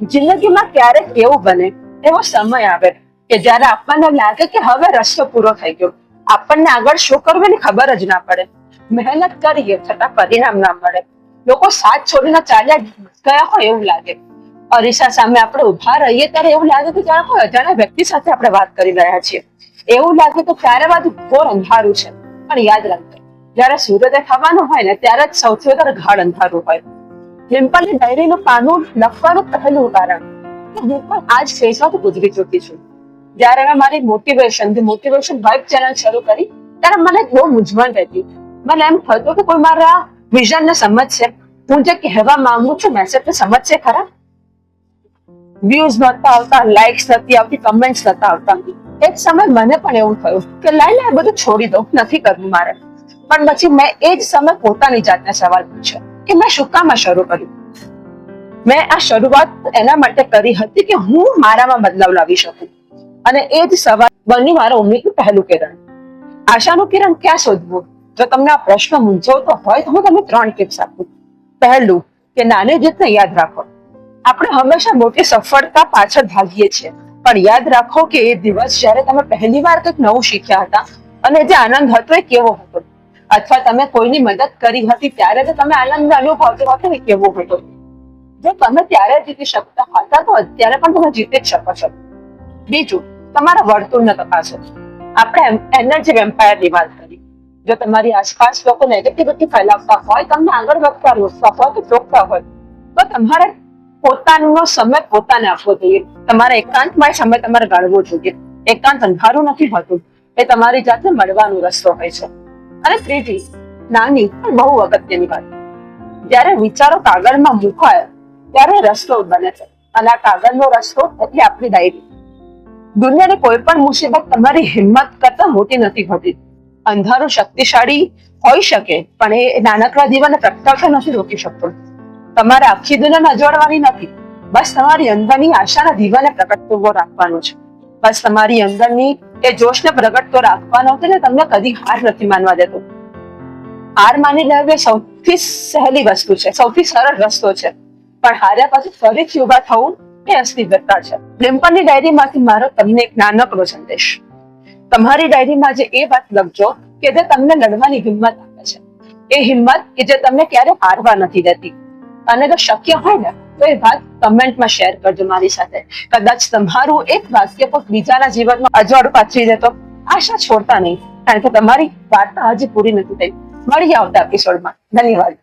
જિંદગીમાં ક્યારેક એવું બને, એવો સમય આવે કે જ્યારે આપણને લાગે કે હવે રસ્તો પૂરો થઈ ગયો. આપણને આગળ શું કરવું એની ખબર જ ના પડે. મહેનત કરીએ છતાં પરિણામ ના મળે. લોકો સાથ છોડીને ચાલ્યા ગયા હોય એવું લાગે. અરીસા સામે આપણે ઊભા રહીએ ત્યારે એવું લાગે કે જાણે કોઈ અજાણ્યા વ્યક્તિ સાથે આપણે વાત કરી રહ્યા છીએ. એવું લાગે તો ત્યારે બાજુ ઘોર અંધારું છે. પણ યાદ રાખજો, જ્યારે સૂર્યોદય થવાનો હોય ને, ત્યારે જ સૌથી વધારે ગાઢ અંધારું હોય. ડિમ્પલની ડાયરીનું પાનું લખવાનું પહેલું કારણ. હું પણ આ જ ફેઝમાંથી ગુજરી ચૂકી છું. જ્યારે મેં મારી મોટિવેશન મોટિવેશન વાઇબ ચેનલ શરૂ કરી, ત્યારે મને બહુ મૂંઝવણ રહેતી. મને એમ થતું કે કોઈ મારા વિઝનને સમજશે. હું જે કહેવા માંગુ છું મેસેજને સમજશે ખરા? વ્યૂઝ નહોતા આવતા લાઇક્સ નથી આવતી કમેન્ટ્સ નતા આવતા. એક સમય મને પણ એવું થયું કે લાઈ લાઈ બધું છોડી દઉં, નથી કરવું મારે. પણ પછી મેં એ જ સમય પોતાની જાતને સવાલ પૂછ્યો. કે મેં શું કામ શરૂ કર્યું? મેં આ શરૂઆત એના માટે કરી હતી કે હું મારામાં બદલાવ લાવી શકું. અને એ જ સવાલ બની મારા ઉમ્મીદનું પહેલું કિરણ. આશાનું કિરણ ક્યાં શોધવું? જો તમને આ પ્રશ્ન મૂંઝવતો હોય તો હું તમને ત્રણ ટિપ્સ આપું. પહેલું, કે નાની જીતને યાદ રાખો. આપણે હંમેશા મોટી સફળતા પાછળ ભાગીએ છીએ. પણ યાદ રાખો કે એ દિવસ જ્યારે તમે પહેલી વાર કંઈક નવું શીખ્યા હતા અને જે આનંદ હતો એ કેવો હતો? અથવા તમે કોઈની મદદ કરી હતી ત્યારે જે તમે આનંદ અનુભવતો હતો એ કેવો હતો? જો તમે ત્યારે જીતી શકતા હતા તો અત્યારે પણ તમે જીતી જ શકો છો. બીજું, તમારા વર્તુળને તપાસો. આપણે એનર્જી વેમ્પાયરની વાત કરી. જો તમારી આસપાસ લોકો નેગેટિવિટી ફેલાવતા હોય, તમને આગળ વધતા, રોકતા હોય કે રોકતા હોય, તો તમારે પોતાનો સમય પોતાને આપવો જોઈએ. તમારે એકાંતમાં સમય તમારે ગાળવો જોઈએ. એકાંત અંધારું નથી હોતું. એ તમારી જાતને મળવાનો રસ્તો હોય છે. અને ત્રીજી, નાની પણ બહુ અગત્યની વાત. જ્યારે વિચારો કાગળમાં મુકાય, ત્યારે રસ્તો બને છે. અને આ કાગળનો રસ્તો એટલે આપણી ડાયરી. દુનિયાની કોઈ પણ મુસીબત તમારી હિંમત કરતા મોટી નથી હોતી. અંધારું શક્તિશાળી હોઈ શકે, પણ એ નાનકડા દીવાને પ્રગટાવતા નથી, રોકી શકતો. તમારે આખી દુનિયા નજોડવાની નથી. બસ તમારી અંદરની આશાના દીવાને પ્રગટવો રાખવાનો છે. બસ તમારી અંદરની એ જોશને પ્રગટતો રાખવાનો હતો ને, તમને કદી હાર નથી માનવા દેતો. હાર માની લેવી સૌથી સહેલી વસ્તુ છે, સૌથી સરળ રસ્તો છે. પણ હાર્યા પછી ફરીથી ઊભા થવું એ અસ્તિત્વતા છે. ડિમ્પલની ડાયરીમાંથી મારો તમને એક નાનકડો સંદેશ. તમારી ડાયરીમાં જે એ વાત લખજો કે જે તમને લડવાની હિંમત આપે છે. એ હિંમત કે જે તમને ક્યારે હારવા નથી દેતી. અને જો શક્ય હોય ને તો એ વાત કમેન્ટમાં શેર કરજો મારી સાથે. કદાચ તમારું એક વાક્ય કોઈ બીજાના જીવનમાં અજવાળું પાથરી દેતો. આશા છોડતા નહીં. કારણ કે તમારી વાર્તા હજી પૂરી નથી થઈ. મળીએ આવતા એપિસોડમાં ધન્યવાદ.